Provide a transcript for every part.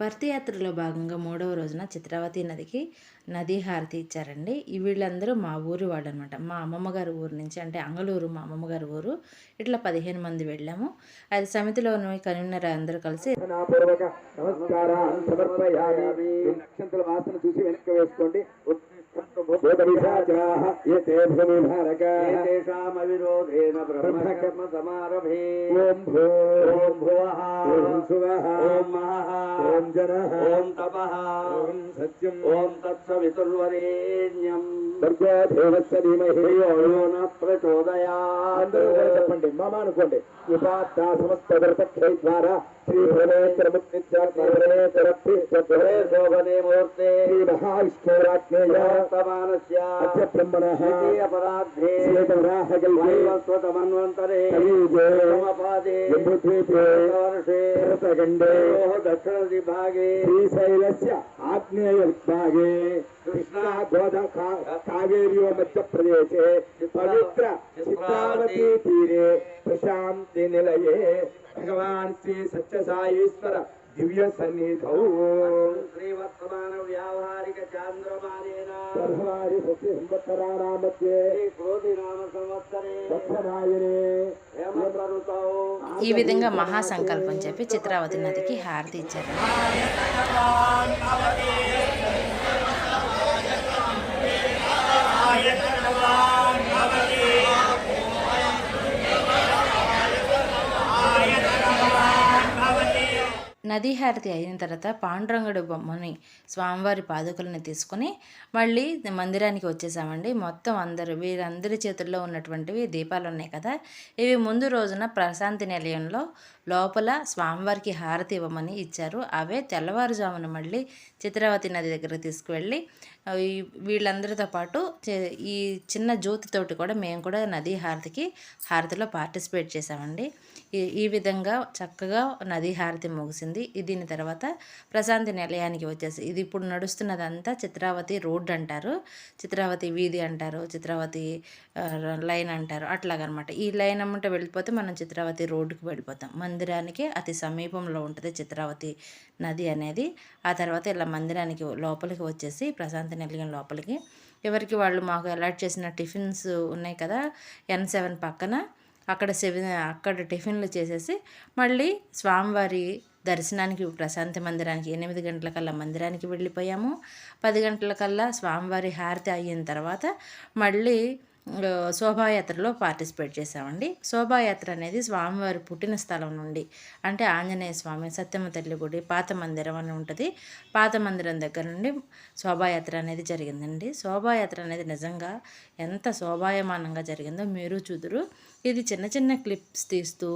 పర్తియాత్రలో భాగంగా మూడవ రోజున చిత్రావతి నదికి నదీ హారతి ఇచ్చారండి. వీళ్ళందరూ మా ఊరి వాళ్ళు అనమాట మా అమ్మమ్మ గారి ఊరు నుంచి అంటే అంగళూరు మా అమ్మమ్మ గారి ఊరు ఇట్లా పదిహేను మంది వెళ్ళాము. అది సమితిలో కన్వీనర్ అందరూ కలిసి నమస్కారం చూసి వెనక్కి వేసుకోండి. ఓం భువః. ఓం శువః. ఓం మహః. ఓం జనః. ఓం తపః. ఓం సత్యం. ఓం తత్సవితుర్వరేణ్యం. భర్గో దేవస్య ధీమహి. ధియో యో న అందరూ ప్రచోదయాత్ కూడా చెప్పండి మమ అనుకోండి. ఉపాత్త సమస్త దర్శక్షై ద్వారా శ్రీ భువనేశ్వర శోభనే మూర్తే శ్రీ మహావిష్ణురాజ్ఞేయ. मनः अपराधे। स्वतमन्वन्तरे समपादे। बुद्धेते वर्षे शतखण्डे दक्षिणदिभागे श्रीशैलस्य आग्नेयभागे कृष्णा। पवित्र चित्रावती तीरे। प्रशान्ति निलये। भगवान् श्री सत्यसायीश्वर दिव्य सन्निधौ श्रीवर्तमान व्यावहारिक चान्द्रमाने సత్యసాయీశ్వర దివ్య సత్య క్రోధి నామ సంవత్సరే ఈ విధంగా మహాసంకల్పం చెప్పి చిత్రావతి నదికి హారతి ఇచ్చారు నదీ హారతి అయిన తర్వాత పాండురంగుడు బొమ్మని స్వామివారి పాదుకలను తీసుకొని మళ్ళీ మందిరానికి వచ్చేసామండి. మొత్తం అందరూ వీరందరి చేతుల్లో ఉన్నటువంటివి దీపాలు ఉన్నాయి కదా. ఇవి ముందు రోజున ప్రశాంతి నిలయంలో లోపల స్వామివారికి హారతి ఇవ్వమని ఇచ్చారు. అవే తెల్లవారుజామున మళ్ళీ చిత్రావతి నది దగ్గర తీసుకువెళ్ళి వీళ్ళందరితో పాటు చే- ఈ చిన్న జ్యోతితోటి కూడా మేము కూడా నదీ హారతికి హారతిలో పార్టిసిపేట్ చేసామండి. ఈ ఈ విధంగా చక్కగా నదీ హారతి ముగిసింది. దీని తర్వాత ప్రశాంతి నిలయానికి వచ్చేసి ఇది ఇప్పుడు నడుస్తున్నదంతా చిత్రావతి రోడ్ అంటారు. చిత్రావతి వీధి అంటారు చిత్రావతి లైన్ అంటారు. అట్లాగనమాట. ఈ లైన్ అమ్మట వెళ్ళిపోతే మనం చిత్రావతి రోడ్డుకి వెళ్ళిపోతాం. మందిరానికి అతి సమీపంలో ఉంటుంది చిత్రావతి నది అనేది. ఆ తర్వాత ఇలా మందిరానికి లోపలికి వచ్చేసి ప్రశాంతి నిలయం లోపలికి. ఎవరికి వాళ్ళు మాకు అలాట్ చేసిన టిఫిన్స్ ఉన్నాయి కదా ఎన్ సెవెన్ పక్కన. అక్కడ సెవెన్ అక్కడ టిఫిన్లు చేసేసి మళ్ళీ స్వామివారి దర్శనానికి ప్రశాంతి మందిరానికి ఎనిమిది గంటలకల్లా మందిరానికి వెళ్ళిపోయాము. పది గంటలకల్లా స్వామివారి హారతి అయిన తర్వాత మళ్ళీ శోభాయాత్రలో పార్టిసిపేట్ చేసామండి శోభాయాత్ర అనేది స్వామివారి పుట్టిన స్థలం నుండి అంటే ఆంజనేయ స్వామి సత్యమ్మ తల్లి గుడి పాత మందిరం అని ఉంటుంది. పాత మందిరం దగ్గర నుండి శోభాయాత్ర అనేది జరిగిందండి. శోభాయాత్ర అనేది నిజంగా ఎంత శోభాయమానంగా జరిగిందో మీరు చూదురు. ఇది చిన్న చిన్న క్లిప్స్ తీస్తూ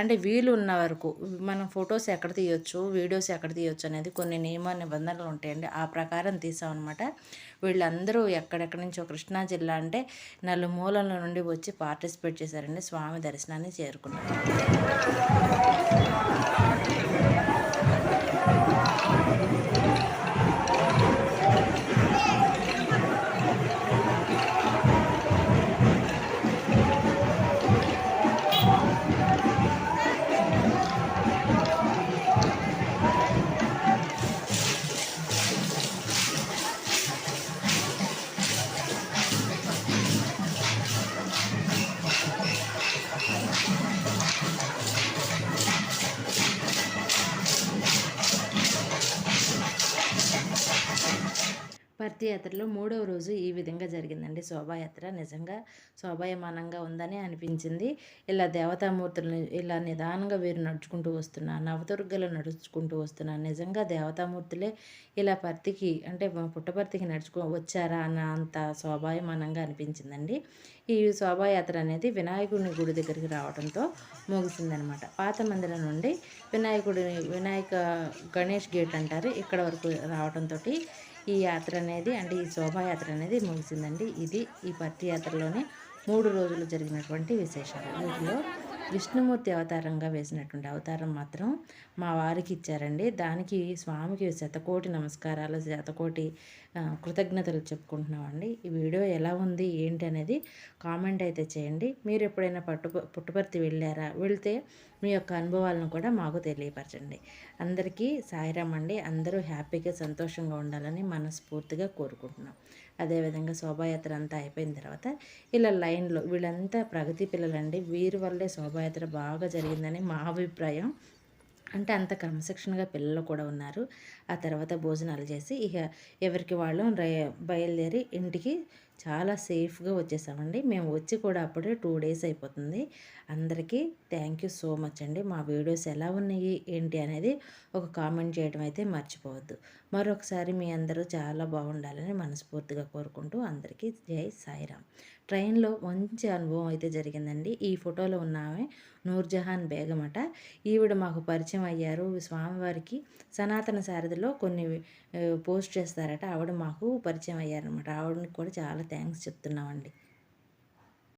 అంటే వీలు ఉన్న వరకు మనం ఫొటోస్ ఎక్కడ తీయొచ్చు వీడియోస్ ఎక్కడ తీయొచ్చు అనేది కొన్ని నియమ నిబంధనలు ఉంటాయండి. ఆ ప్రకారం తీసామన్నమాట. వీళ్ళందరూ ఎక్కడెక్కడి నుంచో కృష్ణా జిల్లా అంటే నలుమూలల నుండి వచ్చి పార్టిసిపేట్ చేశారండి స్వామి దర్శనాన్ని చేరుకున్నారు. యాత్రలో మూడవ రోజు ఈ విధంగా జరిగిందండి. శోభాయాత్ర నిజంగా శోభాయమానంగా ఉందని అనిపించింది. ఇలా దేవతామూర్తులను ఇలా నిదానంగా వీరు నడుచుకుంటూ వస్తున్నా నవదుర్గలు నడుచుకుంటూ వస్తున్నా నిజంగా దేవతామూర్తులే ఇలా పర్తికి అంటే పుట్టపర్తికి నడుచుకో వచ్చారా అన్న అంత శోభాయమానంగా అనిపించిందండి. ఈ శోభాయాత్ర అనేది వినాయకుడిని గుడి దగ్గరికి రావడంతో ముగిసిందనమాట. పాత మందిరం నుండి వినాయకుడిని వినాయక గణేష్ గేట్ అంటారు. ఇక్కడ వరకు రావడంతో ఈ యాత్ర అనేది అంటే ఈ శోభాయాత్ర అనేది ముగిసిందండి. ఇది ఈ పత్తి యాత్రలోనే మూడు రోజులు జరిగినటువంటి విశేషాలు. వీటిలో విష్ణుమూర్తి అవతారంగా వేసినటువంటి అవతారం మాత్రం మా వారికి ఇచ్చారండి. దానికి స్వామికి శతకోటి నమస్కారాలు శతకోటి కృతజ్ఞతలు చెప్పుకుంటున్నామండి. ఈ వీడియో ఎలా ఉంది ఏంటి అనేది కామెంట్ అయితే చేయండి. మీరు ఎప్పుడైనా పట్టు పుట్టుపర్తి వెళ్ళారా? వెళ్తే మీ యొక్క అనుభవాలను కూడా మాకు తెలియపరచండి. అందరికీ సాయిరామ్ అండి. అందరూ హ్యాపీగా సంతోషంగా ఉండాలని మనస్ఫూర్తిగా కోరుకుంటున్నాం. అదేవిధంగా శోభాయాత్ర అంతా అయిపోయిన తర్వాత ఇలా లైన్లో వీళ్ళంతా ప్రగతి పిల్లలండి. వీరి వల్లే శోభాయాత్ర బాగా జరిగిందని మా అభిప్రాయం. అంటే అంత క్రమశిక్షణగా పిల్లలు కూడా ఉన్నారు. ఆ తర్వాత భోజనాలు చేసి ఇక ఎవరికి వాళ్ళు బయలుదేరి ఇంటికి చాలా సేఫ్గా వచ్చేసామండి. మేము వచ్చి కూడా అప్పుడే టూ డేస్ అయిపోతుంది. అందరికీ థ్యాంక్ యూ సో మచ్ అండి. మా వీడియోస్ ఎలా ఉన్నాయి ఏంటి అనేది ఒక కామెంట్ చేయడం అయితే మర్చిపోవద్దు. మరొకసారి మీ అందరూ చాలా బాగుండాలని మనస్ఫూర్తిగా కోరుకుంటూ అందరికీ జై సాయిరామ్ ట్రైన్లో మంచి అనుభవం అయితే జరిగిందండి. ఈ ఫోటోలో ఉన్న ఆమె నూర్జహాన్ బేగమట ఈవిడ మాకు పరిచయం అయ్యారు. స్వామివారికి సనాతన సారథిలో కొన్ని పోస్ట్ చేస్తారట. ఆవిడ మాకు పరిచయం అయ్యారనమాట ఆవిడని కూడా చాలా థ్యాంక్స్ చెప్తున్నామండి.